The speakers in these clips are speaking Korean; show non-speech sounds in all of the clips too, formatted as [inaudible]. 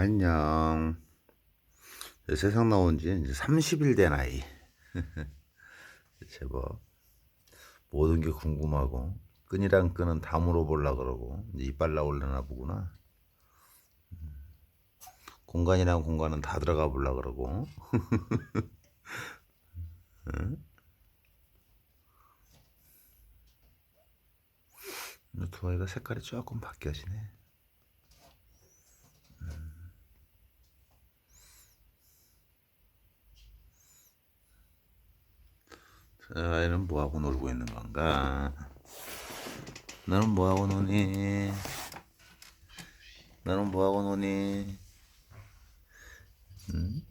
안녕. 내 세상 나온 지 이제 30일 된 아이. [laughs] 제법. 모든 게 궁금하고, 끈이랑 끈은 다 물어보려 그러고, 이빨 나올려나 보구나. 음. 공간이랑 공간은 다 들어가 보려 그러고. [laughs] 응? 두 아이가 색깔이 조금 바뀌어지네. 아이는 뭐하고 놀고 있는 건가? 너는 뭐하고 노니? 너는 뭐하고 노니? 응?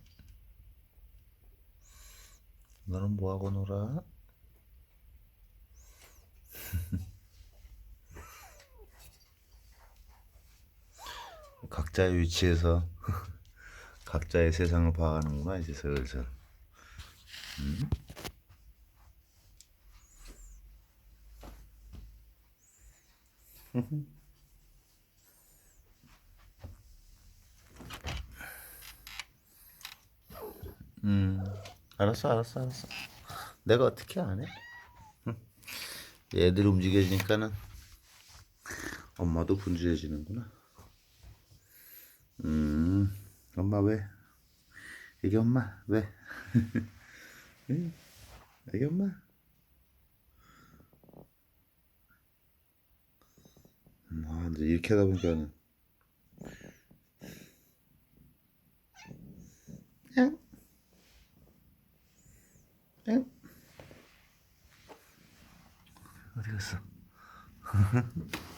너는 뭐하고 놀아? [laughs] 각자의 위치에서 [laughs] 각자의 세상을 봐가는구나 이제 슬슬. [laughs] 음, 알았어, 알았어, 알았어. 내가 어떻게 안 해? 응. 얘들 움직여지니까는 엄마도 분주해지는구나. 음, 엄마 왜? 이게 엄마 왜? [laughs] 응? 이게 엄마? 음, 아, 이제 이렇게 하다 보니까는 응? 응? 어디 갔어? [laughs]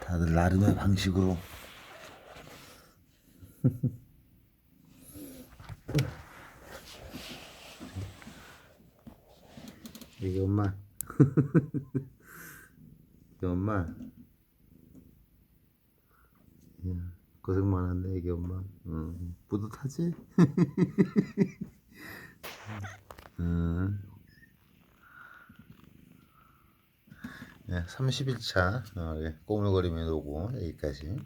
다들 나름의 방식으로. [laughs] 이게 엄마 이게 엄마 야, 고생 많았네 이게 엄마 응. 뿌듯하지? 응. [laughs] 네, 30일차 어, 예, 꼬물거리며 놀고 여기까지